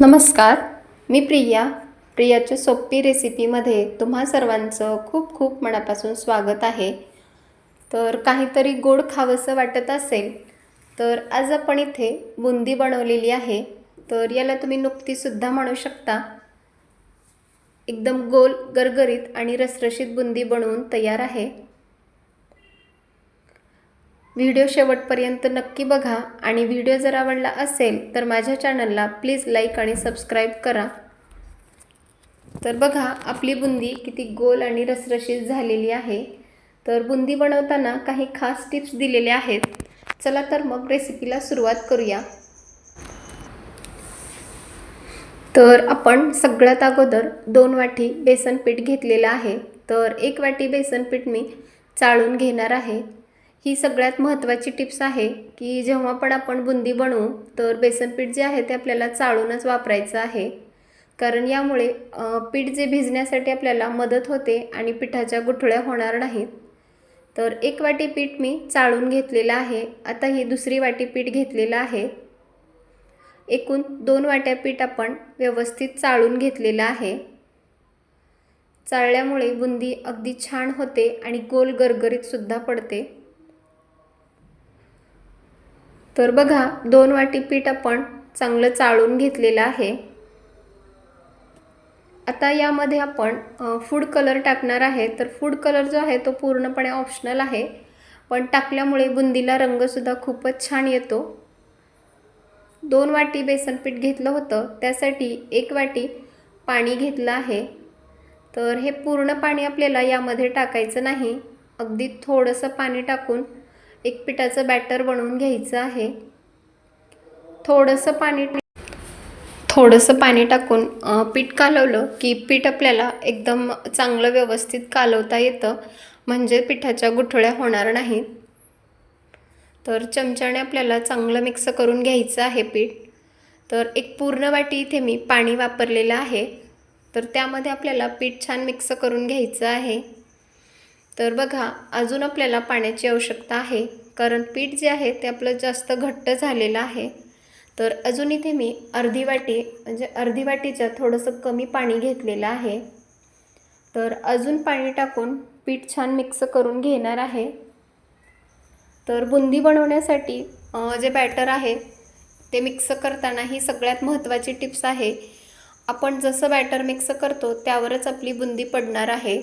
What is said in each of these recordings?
नमस्कार मी प्रिया. प्रियाच्या सोपी रेसिपीमध्ये तुम्हा सर्वांचं खूप खूप मनापासून स्वागत आहे. तर काहीतरी गोड खावंसं वाटत असेल तर आज आपण इथे बुंदी बनवलेली आहे. तर याला तुम्ही नुकतीसुद्धा म्हणू शकता. एकदम गोल गरगरीत आणि रसरशीत बुंदी बनवून तयार आहे. व्हिडिओ शेवटपर्यंत नक्की बघा आणि व्हिडिओ जर आवडला असेल तर माझ्या चॅनलला प्लीज लाईक आणि सबस्क्राईब करा. तर बघा आपली बुंदी किती गोल आणि रसरशीत झालेली आहे. तर बुंदी बनवताना काही खास टिप्स दिलेल्या आहेत. चला तर मग रेसिपीला सुरुवात करूया. तर आपण सगळ्यात अगोदर दोन वाटी बेसन पीठ घेतलेलं आहे. तर एक वाटी बेसन पीठ मी चाळून घेणार आहे. ही सगळ्यात महत्त्वाची टिप्स आहे की जेव्हा पण आपण बुंदी बनवू तर बेसन पीठ जे आहे ते आपल्याला चाळूनच वापरायचं आहे. कारण यामुळे पीठ जे भिजण्यासाठी आपल्याला मदत होते आणि पिठाच्या गुठळ्या होणार नाहीत. तर एक वाटी पीठ मी चाळून घेतलेलं आहे. आता ही दुसरी वाटी पीठ घेतलेलं आहे. एकूण दोन वाट्या पीठ आपण व्यवस्थित चाळून घेतलेलं आहे. चाळल्यामुळे बुंदी अगदी छान होते आणि गोल गरगरीतसुद्धा पडते. तर बघा दोन वाटी पीठ आपण चांगलं चाळून घेतलेलं आहे. आता यामध्ये आपण फूड कलर टाकणार आहे. तर फूड कलर जो आहे तो पूर्णपणे ऑप्शनल आहे. पण टाकल्यामुळे बुंदीला रंगसुद्धा खूपच छान येतो. दोन वाटी बेसन पीठ घेतलं होतं. त्यासाठी एक वाटी पाणी घेतलं आहे. तर हे पूर्ण पाणी आपल्याला यामध्ये टाकायचं नाही. अगदी थोडंसं पाणी टाकून एक पिठाचं बॅटर बनवून घ्यायचं आहे. थोडंसं पाणी थोडंसं पाणी टाकून पीठ कालवलं की पीठ आपल्याला एकदम चांगलं व्यवस्थित कालवता येतं. म्हणजे पिठाच्या गुठळ्या होणार नाहीत तर चमच्याने आपल्याला चांगलं मिक्स करून घ्यायचं आहे पीठ. तर एक पूर्ण वाटी इथे मी पाणी वापरलेलं आहे. तर त्यामध्ये आपल्याला पीठ छान मिक्स करून घ्यायचं आहे. तर बघा अजून आपल्याला पाण्याची आवश्यकता आहे. कारण पीठ जे आहे ते आपलं जास्त घट्ट झालेलं आहे. तर अजून इथे मी अर्धी वाटी म्हणजे अर्धी वाटीच्या थोडंसं कमी पाणी घेतलेलं आहे. तर अजून पाणी टाकून पीठ छान मिक्स करून घेणार आहे. तर बुंदी बनवण्यासाठी जे बॅटर आहे ते मिक्स करताना ही सगळ्यात महत्त्वाची टिप्स आहे. आपण जसं बॅटर मिक्स करतो त्यावरच आपली बुंदी पडणार आहे.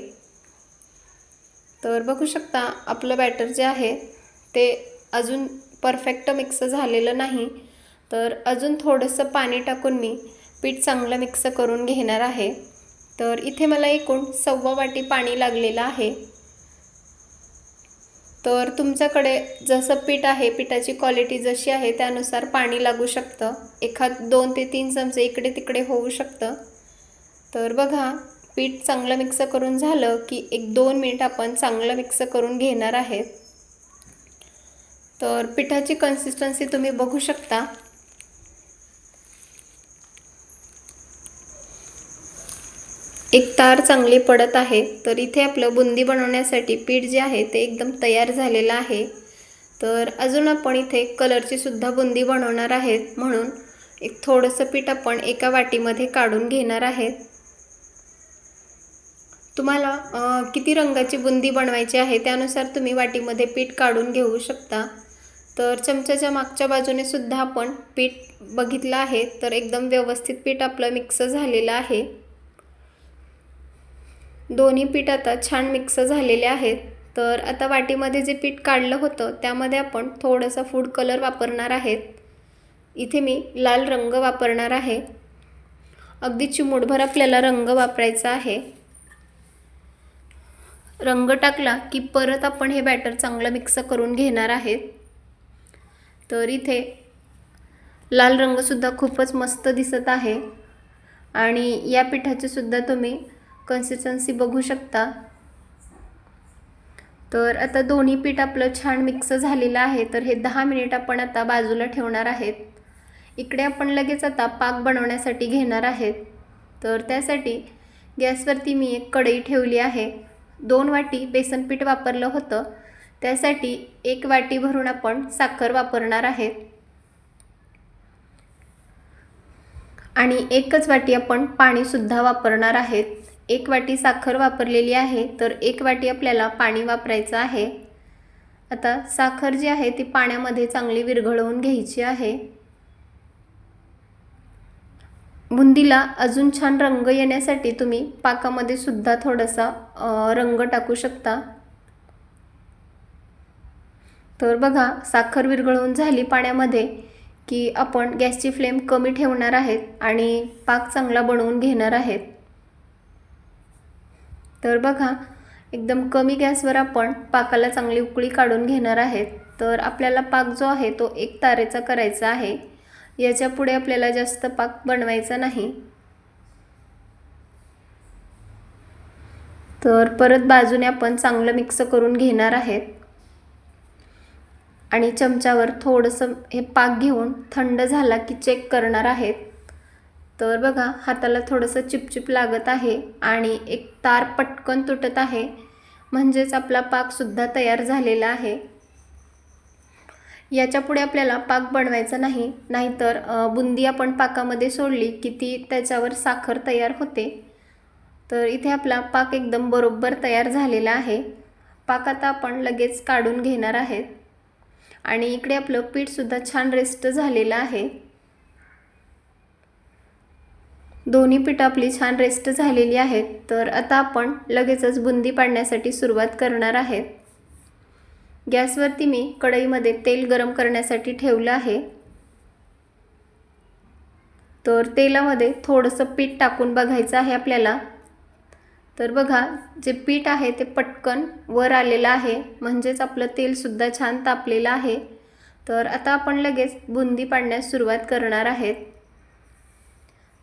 तर बघू शकता आपलं बॅटर जे आहे ते अजून परफेक्ट मिक्स झालेलं नाही. तर अजून थोडंसं पाणी टाकून मी पीठ चांगलं मिक्स करून घेणार आहे. तर इथे मला एकूण सव्वा वाटी पाणी लागलेलं आहे. तर तुमच्याकडे जसं पीठ आहे पिठाची क्वालिटी जशी आहे त्यानुसार पाणी लागू शकतं. एखाद दोन ते तीन चमचे इकडे तिकडे होऊ शकतं. तर बघा पीठ चांगलं मिक्स करून झालं की एक दोन मिनिट आपण चांगलं मिक्स करून घेणार आहेत. तर पिठाची कन्सिस्टन्सी तुम्ही बघू शकता. एक तार चांगली पडत आहे तर इथे आपलं बुंदी बनवण्यासाठी पीठ जे आहे ते एकदम तयार झालेलं आहे. तर अजून आपण इथे कलरची सुद्धा बुंदी बनवणार आहेत म्हणून एक थोडंसं पीठ आपण एका वाटीमध्ये काढून घेणार आहेत. तुम्हाला किती रंगाची बुंदी बनवायची आहे त्यानुसार तुम्ही वाटीमध्ये पीठ काढून घेऊ शकता. तर चमच्याच्या मागच्या बाजूने सुद्धा आपण पीठ बघितलं आहे. तर एकदम व्यवस्थित पीठ आपलं मिक्स झालेलं आहे. दोन्ही पीठ आता छान मिक्स झालेले आहेत. तर आता वाटीमध्ये जे पीठ काढलं होतं त्यामध्ये आपण थोडंसं फूड कलर वापरणार आहेत. इथे मी लाल रंग वापरणार आहे. अगदी चिमूटभर आपल्याला रंग वापरायचा आहे. रंग टाकला की परत आपण हे बॅटर चांगलं मिक्स करून घेणार आहेत. तर इथे लाल रंगसुद्धा खूपच मस्त दिसत आहे. आणि या पिठाची सुद्धा तुम्ही कन्सिस्टन्सी बघू शकता. तर आता दोन्ही पीठ आपलं छान मिक्स झालेलं आहे. तर हे दहा मिनिट आपण आता बाजूला ठेवणार आहेत. इकडे आपण लगेच आता पाक बनवण्यासाठी घेणार आहेत. तर त्यासाठी गॅसवरती मी एक कढई ठेवली आहे. दोन वाटी बेसन पीठ वापरलं होतं. त्यासाठी एक वाटी भरून आपण साखर वापरणार आहेत आणि एकच वाटी आपण पाणीसुद्धा वापरणार आहेत. एक वाटी साखर वापरलेली आहे तर एक वाटी आपल्याला पाणी वापरायचं आहे. आता साखर जी आहे ती पाण्यामध्ये चांगली विरघळवून घ्यायची आहे. बुंदीला अजून छान रंग येण्यासाठी तुम्ही पाकामध्ये सुद्धा थोडासा रंग टाकू शकता. तर बघा साखर विरघळून झाली पाण्यामध्ये की आपण गॅसची फ्लेम कमी ठेवणार आहेत आणि पाक चांगला बनवून घेणार आहेत. तर बघा एकदम कमी गॅसवर आपण पाकाला चांगली उकळी काढून घेणार आहेत. तर आपल्याला पाक जो आहे तो एक तारेचा करायचा आहे. याच्यापुढे आपल्याला जास्त पाक बनवायचा नाही. तर परत बाजूने आपण चांगलं मिक्स करून घेणार आहेत. आणि चमच्यावर थोडंसं हे पाक घेऊन थंड झाला की चेक करणार आहेत. तर बघा हाताला थोडंसं चिपचिप लागत आहे आणि एक तार पटकन तुटत आहे. म्हणजेच आपला पाकसुद्धा तयार झालेला आहे. याच्यापुढे आपल्याला पाक बनवायचा नाही नाहीतर बुंदी आपण पाकामध्ये सोडली की ती त्याच्यावर साखर तयार होते. तर इथे आपला पाक एकदम बरोबर तयार झालेला आहे. पाक आता आपण लगेच काढून घेणार आहेत. आणि इकडे आपलं पीठसुद्धा छान रेस्ट झालेलं आहे. दोन्ही पीठ आपली छान रेस्ट झालेली आहेत. तर आता आपण लगेचच बुंदी पाडण्यासाठी सुरुवात करणार आहेत. गॅसवरती मी कढईमध्ये तेल गरम करण्यासाठी ठेवलं आहे. तर तेलामध्ये थोडंसं पीठ टाकून बघायचं आहे आपल्याला. तर बघा जे पीठ आहे ते पटकन वर आलेलं आहे. म्हणजेच आपलं तेलसुद्धा छान तापलेलं आहे. तर आता आपण लगेच बुंदी पाडण्यास सुरुवात करणार आहेत.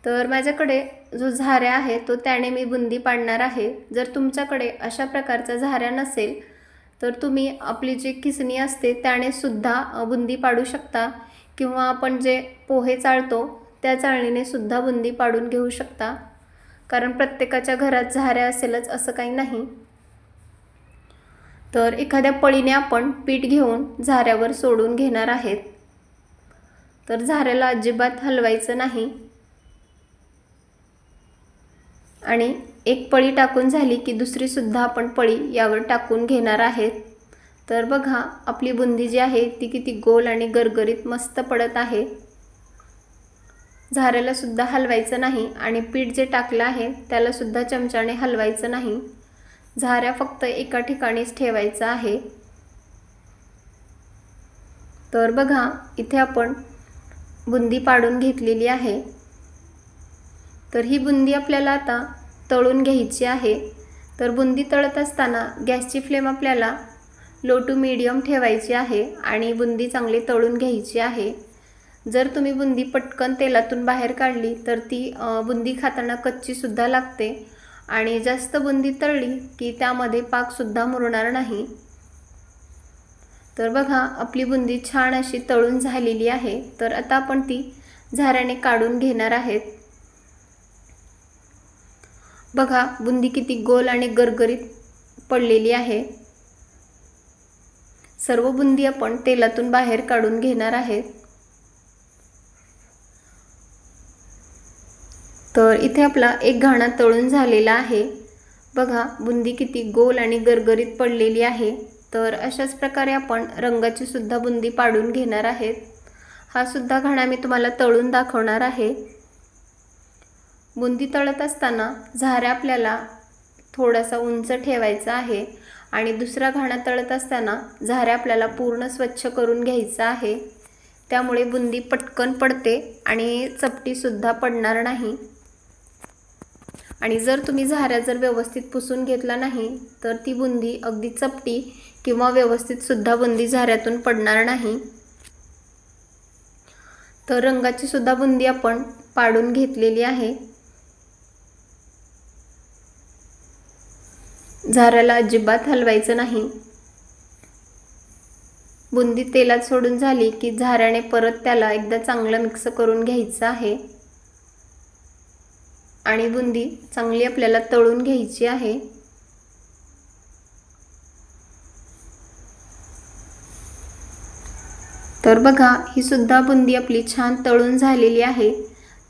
तर माझ्याकडे जो झाऱ्या आहे तो त्याने मी बुंदी पाडणार आहे. जर तुमच्याकडे अशा प्रकारचा झाऱ्या नसेल तर तुम्ही आपली जी किसणी असते त्याने सुद्धा बुंदी पाडू शकता. किंवा आपण जे पोहे चाळतो त्या चाळणीने सुद्धा बुंदी पाडून घेऊ शकता. कारण प्रत्येकाच्या घरात झाऱ्या असेलच असं काही नाही. तर एखाद्या पळीने आपण पीठ घेऊन झाऱ्यावर सोडून घेणार आहेत. तर झाऱ्याला अजिबात हलवायचं नाही. आणि एक पळी टाकून झाली की दुसरीसुद्धा आपण पळी यावर टाकून घेणार आहेत. तर बघा आपली बुंदी जी आहे ती किती गोल आणि गरगरीत मस्त पडत आहे. झाऱ्यालासुद्धा हलवायचं नाही आणि पीठ जे टाकलं आहे त्यालासुद्धा चमच्याने हलवायचं नाही. झाऱ्या फक्त एका ठिकाणीच ठेवायचं आहे. तर बघा इथे आपण बुंदी पाडून घेतलेली आहे. तर ही बुंदी आपल्याला आता तळून घ्यायची आहे. तर बुंदी तळत असताना गॅसची फ्लेम आपल्याला लो टू मीडियम ठेवायची आहे आणि बुंदी चांगली तळून घ्यायची आहे. जर तुम्ही बुंदी पटकन तेलातून बाहेर काढली तर ती बुंदी खाताना कच्चीसुद्धा लागते आणि जास्त बुंदी तळली की त्यामध्ये पाकसुद्धा मुरणार नाही. तर बघा आपली बुंदी छान अशी तळून झालेली आहे. तर आता आपण ती झाऱ्याने काढून घेणार आहेत. बघा बुंदी किती गोल आणि गरगरीत पडलेली आहे. सर्व बुंदी आपण तेलातून बाहेर काढून घेणार आहेत. तर इथे आपला एक घाणा तळून झालेला आहे. बघा बुंदी किती गोल आणि गरगरीत पडलेली आहे. तर अशाच प्रकारे आपण रंगाची सुद्धा बुंदी पाडून घेणार आहेत. हा सुद्धा घाणा मी तुम्हाला तळून दाखवणार आहे. बुंदी तळत असताना झाऱ्या आपल्याला थोडासा उंच ठेवायचा आहे आणि दुसरा घाणा तळत असताना झाऱ्या आपल्याला पूर्ण स्वच्छ करून घ्यायचा आहे. त्यामुळे बुंदी पटकन पडते आणि चपटीसुद्धा पडणार नाही. आणि जर तुम्ही झाऱ्या जर व्यवस्थित पुसून घेतला नाही तर ती बुंदी अगदी चपटी किंवा व्यवस्थितसुद्धा बुंदी झाऱ्यातून पडणार नाही. तर रंगाची सुद्धा बुंदी आपण पाडून घेतलेली आहे. झाऱ्याला अजिबात हलवायचं नाही. बुंदी तेलात सोडून झाली की झाऱ्याने परत त्याला एकदा चांगलं मिक्स करून घ्यायचं आहे. आणि बुंदी चांगली आपल्याला तळून घ्यायची आहे. तर बघा ही सुद्धा बुंदी आपली छान तळून झालेली आहे.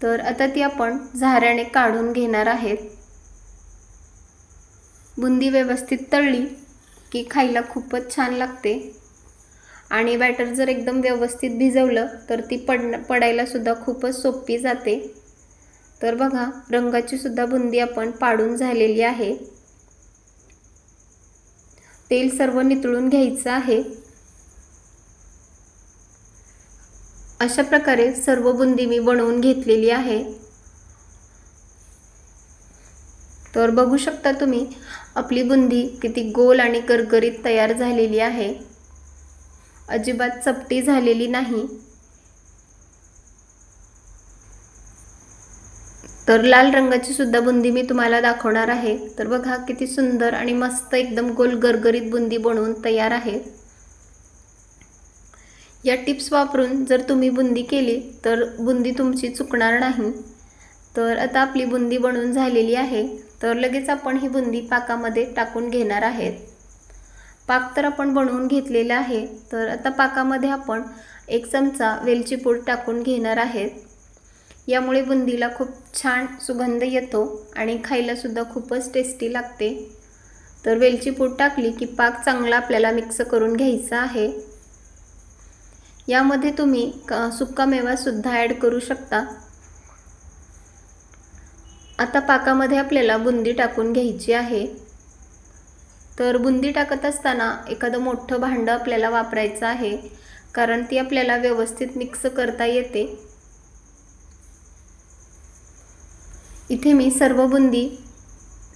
तर आता ती आपण झाऱ्याने काढून घेणार आहेत. बुंदी व्यवस्थित तळली की खायला खूपच छान लागते. आणि बॅटर जर एकदम व्यवस्थित भिजवलं तर ती पड पडायलासुद्धा खूपच सोपी जाते. तर बघा रंगाची सुद्धा बुंदी आपण पाडून झालेली आहे. तेल सर्व नितळून घ्यायचं आहे. अशा प्रकारे सर्व बुंदी मी बनवून घेतलेली आहे. तर बघू शकता तुम्ही आपली बुंदी किती गोल आणि गरगरीत तयार झालेली आहे. अजिबात चपटी झालेली नाही. तर लाल रंगाची सुद्धा बुंदी मी तुम्हाला दाखवणार आहे. तर बघा किती सुंदर आणि मस्त एकदम गोल गरगरीत बुंदी बनवून तयार आहे. या टिप्स वापरून जर तुम्ही बुंदी केली तर बुंदी तुमची चुकणार नाही. तर आता आपली बुंदी बनवून झालेली आहे. तर लगेच आपण ही बुंदी पाकामध्ये टाकून घेणार आहेत. पाक तर आपण बनवून घेतलेला आहे. तर आता पाकामध्ये आपण एक चमचा वेलची पूड टाकून घेणार आहेत. यामुळे बुंदीला खूप छान सुगंध येतो आणि खायलासुद्धा खूपच टेस्टी लागते. तर वेलची पूड टाकली की पाक चांगला आपल्याला मिक्स करून घ्यायचा आहे. यामध्ये तुम्ही क सुक्का मेवासुद्धा ॲड करू शकता. आता पाकामध्ये आपल्याला बुंदी टाकून घ्यायची आहे. तर बुंदी टाकत असताना एखादं मोठं भांडं आपल्याला वापरायचं आहे कारण ती आपल्याला व्यवस्थित मिक्स करता येते. इथे मी सर्व बुंदी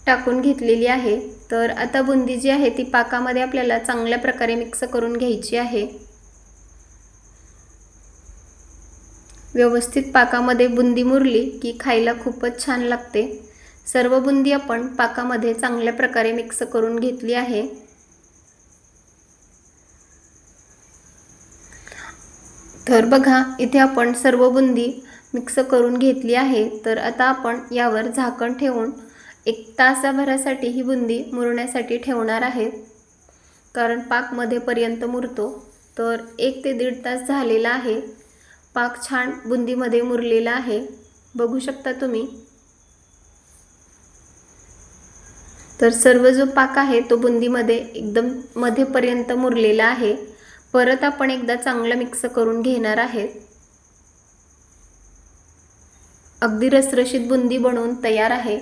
टाकून घेतलेली आहे. तर आता बुंदी जी आहे ती पाकामध्ये आपल्याला चांगल्या प्रकारे मिक्स करून घ्यायची आहे. व्यवस्थित पाकामध्ये बुंदी मुरली की खायला खूपच छान लागते. सर्व बुंदी आपण पाकामध्ये चांगल्या प्रकारे मिक्स करून घेतली आहे. तर बघा इथे आपण सर्व बुंदी मिक्स करून घेतली आहे तर आता आपण यावर झाकण ठेवून एक तासाभरासाठी ही बुंदी मुरण्यासाठी ठेवणार आहेत कारण पाकमध्येपर्यंत मुरतो तर एक ते दीड तास झालेला आहे. पाक छान बुंदीमध्ये मुरलेला आहे. बघू शकता तुम्ही. तर सर्व जो पाक आहे तो बुंदीमध्ये एकदम मध्येपर्यंत मुरलेला आहे. परत आपण एकदा चांगलं मिक्स करून घेणार आहेत अगदी रसरशीत बुंदी बनवून तयार आहे.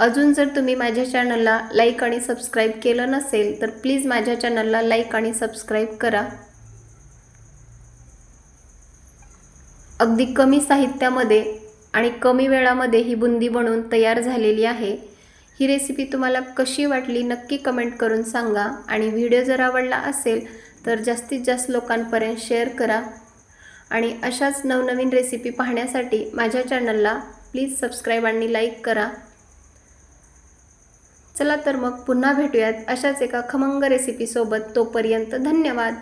अजून जर तुम्ही माझ्या चॅनलला लाईक आणि सबस्क्राईब केलं नसेल तर प्लीज माझ्या चॅनलला लाईक आणि सबस्क्राईब करा. अगदी कमी साहित्यामध्ये आणि कमी वेळामध्ये ही बुंदी बनवून तयार झालेली आहे. ही रेसिपी तुम्हाला कशी वाटली नक्की कमेंट करून सांगा. आणि व्हिडिओ जर आवडला असेल तर जास्तीत जास्त लोकांपर्यंत शेअर करा. आणि अशाच नवनवीन रेसिपी पाहण्यासाठी माझ्या चॅनलला प्लीज सबस्क्राईब आणि लाईक करा. चला तर मग पुन्हा भेटूयात अशाच एका खमंग रेसिपीसोबत तोपर्यंत धन्यवाद.